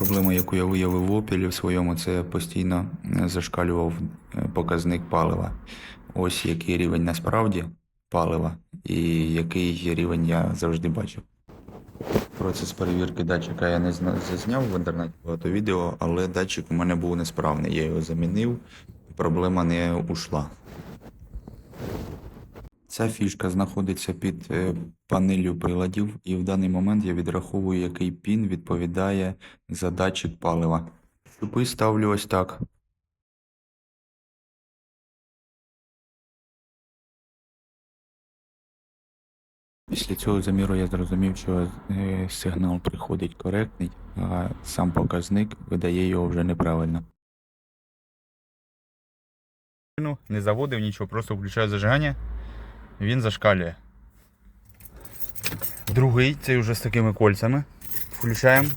Проблема, яку я виявив в опілі в своєму, це постійно е, зашкалював е, показник палива. Ось який рівень насправді палива і який рівень я завжди бачив. Процес перевірки датчика я не зазняв в інтернеті багато відео, але датчик у мене був несправний. Я його замінив, проблема не ушла. Ця фішка знаходиться під е, панелью приладів, і в даний момент я відраховую, який пін відповідає за датчик палива. Щупи ставлю ось так. Після цього заміру я зрозумів, що е, сигнал приходить коректний, а сам показник видає його вже неправильно. Ну, Не заводив нічого, просто включаю зажигання, він зашкалює. Другий, цей вже з такими кольцями. Включаємо